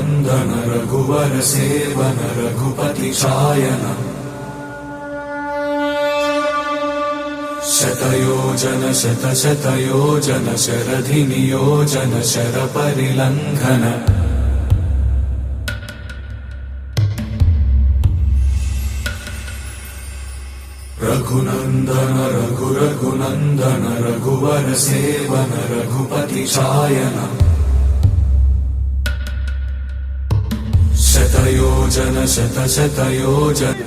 रघुवर सेवन रघुपति चायन। शतयोजन शतशतयोजन शरधि नियोजन शरपरिलङ्घन रघुनन्दन रघु रघुनन्दन रघुवर सेवन रघुपति चायन शतयोजन शतशतयोजन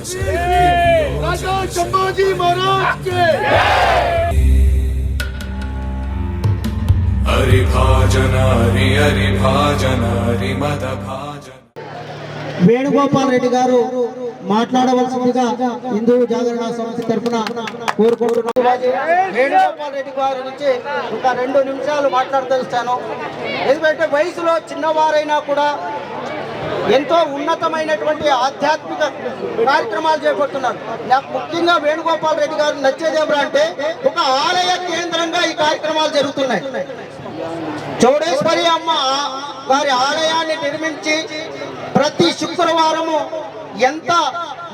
राजा संभाजी महाराज के हरिभाजन हरि हरिभाजन हरिमद भाजन వేణుగోపాల్ రెడ్డి గారు మాట్లాడవలసిందిగా హిందూ జాగరణ సమితి తరఫున కోరుకుంటున్నాను వేణుగోపాల్ రెడ్డి గారి నుంచి ఒక రెండు నిమిషాలు మాట్లాడదలుస్తాను ఎందుకంటే వయసులో చిన్నవారైనా కూడా ఎంతో ఉన్నతమైనటువంటి ఆధ్యాత్మిక కార్యక్రమాలు చేపడుతున్నారు. నాకు ముఖ్యంగా వేణుగోపాల్ రెడ్డి గారు నచ్చేది అంటే ఒక ఆలయ కేంద్రంగా ఈ కార్యక్రమాలు జరుగుతున్నాయి. చౌడేశ్వరి అమ్మ వారి ఆలయాన్ని నిర్మించి ప్రతి శుక్రవారము ఎంత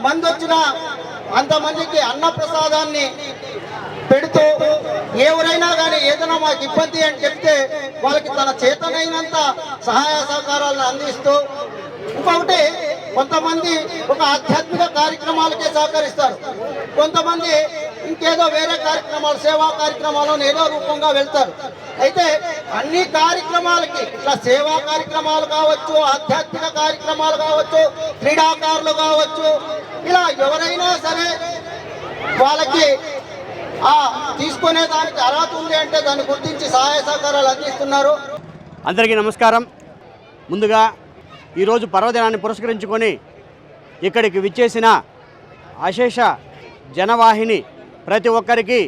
మంది వచ్చినా అంతమందికి అన్న ప్రసాదాన్ని పెడుతూ ఎవరైనా కానీ ఏదైనా మాకు ఇబ్బంది అని చెప్తే వాళ్ళకి తన చేతనైనంత సహాయ సహకారాలను అందిస్తూ ఇంకొకటి కొంతమంది ఒక ఆధ్యాత్మిక కార్యక్రమాలకే సహకరిస్తారు. కొంతమంది ఇంకేదో వేరే కార్యక్రమాలు సేవా కార్యక్రమాలను ఏదో రూపంగా వెళ్తారు. అయితే అన్ని కార్యక్రమాలకి ఇట్లా సేవా కార్యక్రమాలు కావచ్చు ఆధ్యాత్మిక కార్యక్రమాలు కావచ్చు క్రీడాకారులు కావచ్చు ఇలా ఎవరైనా సరే వాళ్ళకి ఆ తీసుకునే దానికి అర్హత ఉంది అంటే దాన్ని గుర్తించి సహాయ సహకారాలు అందిస్తున్నారు. అందరికీ నమస్కారం. ముందుగా ఈరోజు పర్వదినాన్ని పురస్కరించుకొని ఇక్కడికి విచ్చేసిన అశేష జనవాహిని ప్రతి ఒక్కరికి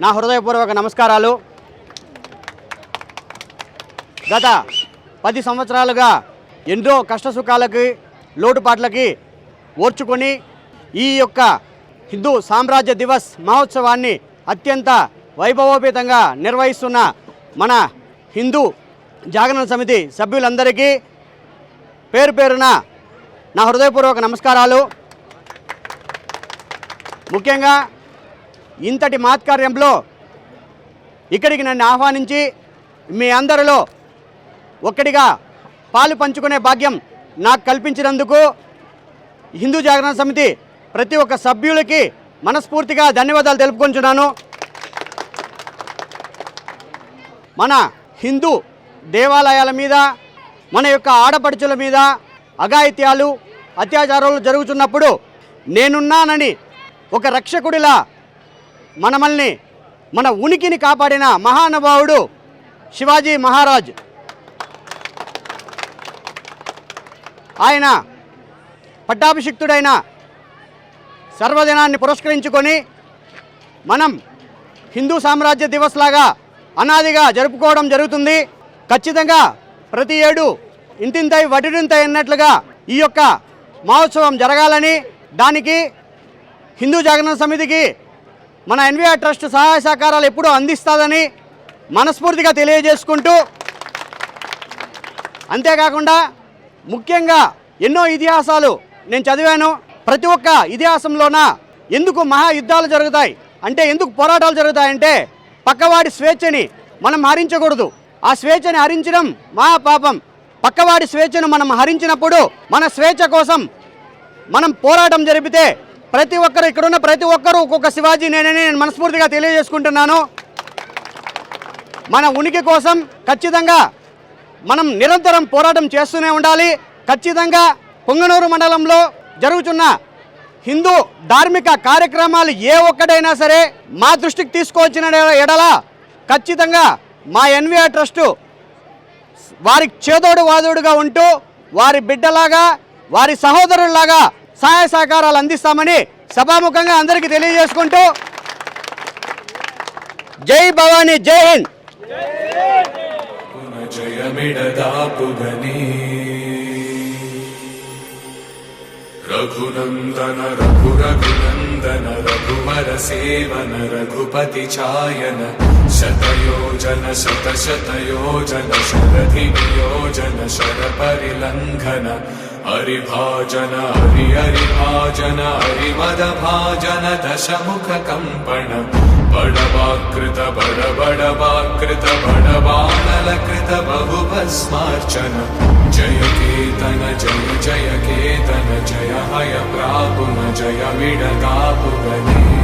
నా హృదయపూర్వక నమస్కారాలు. గత పది సంవత్సరాలుగా ఎన్నో కష్టసుఖాలకి లోటుపాట్లకి ఓర్చుకొని ఈ యొక్క హిందూ సామ్రాజ్య దివస్ మహోత్సవాన్ని అత్యంత వైభవోపేతంగా నిర్వహిస్తున్న మన హిందూ జాగరణ సమితి సభ్యులందరికీ పేరు పేరున నా హృదయపూర్వక నమస్కారాలు. ముఖ్యంగా ఇంతటి మాత్కార్యంలో ఇక్కడికి నన్ను ఆహ్వానించి మీ అందరిలో ఒక్కడిగా పాలు పంచుకునే భాగ్యం నాకు కల్పించినందుకు హిందూ జాగరణ సమితి ప్రతి ఒక్క సభ్యులకి మనస్ఫూర్తిగా ధన్యవాదాలు తెలుపుకుంటున్నాను. మన హిందూ దేవాలయాల మీద మన యొక్క ఆడపడుచుల మీద అఘాయిత్యాలు అత్యాచారాలు జరుగుతున్నప్పుడు నేనున్నానని ఒక రక్షకుడిలా మనమల్ని మన ఉనికిని కాపాడిన మహానుభావుడు శివాజీ మహారాజ్. ఆయన పట్టాభిషిక్తుడైన సర్వదినాన్ని పురస్కరించుకొని మనం హిందూ సామ్రాజ్య దివస్ లాగా అనాదిగా జరుపుకోవడం జరుగుతుంది. ఖచ్చితంగా ప్రతి ఏడు ఇంతింతై వటిడింతై అన్నట్లుగా ఈ యొక్క మహోత్సవం జరగాలని దానికి హిందూ జాగరణ సమితికి మన ఎన్విఆర్ ట్రస్ట్ సహాయ సహకారాలు ఎప్పుడూ అందిస్తుందని మనస్ఫూర్తిగా తెలియజేసుకుంటూ అంతేకాకుండా ముఖ్యంగా ఎన్నో ఇతిహాసాలు నేను చదివాను. ప్రతి ఒక్క ఇతిహాసంలోన ఎందుకు మహా యుద్ధాలు జరుగుతాయి? అంటే ఎందుకు పోరాటాలు జరుగుతాయంటే పక్కవాడి స్వేచ్ఛని మనం హరించకూడదు. ఆ స్వేచ్ఛని హరించడం మా పాపం. పక్కవాడి స్వేచ్ఛను మనం హరించినప్పుడు మన స్వేచ్ఛ కోసం మనం పోరాటం జరిపితే ప్రతి ఒక్కరు ఇక్కడున్న ప్రతి ఒక్కరూ ఒక్కొక్క శివాజీ నేనని నేను మనస్ఫూర్తిగా తెలియజేసుకుంటున్నాను. మన ఉనికి కోసం ఖచ్చితంగా మనం నిరంతరం పోరాటం చేస్తూనే ఉండాలి. ఖచ్చితంగా పొంగనూరు మండలంలో జరుగుతున్న హిందూ ధార్మిక కార్యక్రమాలు ఏ ఒక్కటైనా సరే మా దృష్టికి తీసుకొచ్చిన ఎడల ఖచ్చితంగా మా ఎన్వీఆర్ ట్రస్టు వారి చేదోడు వాదోడుగా ఉంటూ వారి బిడ్డలాగా వారి సహోదరులలాగా సహాయ సహకారాలు అందిస్తామని సభాముఖంగా అందరికీ తెలియజేసుకుంటూ జై భవానీ జై హింద్! జయమిడ रघुनन्दन नन्दन रघुवर सेवन रघुपति चायन शतयोजन शतशतयोजन शरधियोजन शरपरिलङ्घन हरिभाजन हरि हरिभाजन हरिमदभाजन दशमुखकम्पण बडवाकृत बड बडवाकृत बडवानलकृत बहुभस्मार्चन जय केतन जय जय केतन जय हय प्रापुन जय विडतापुगने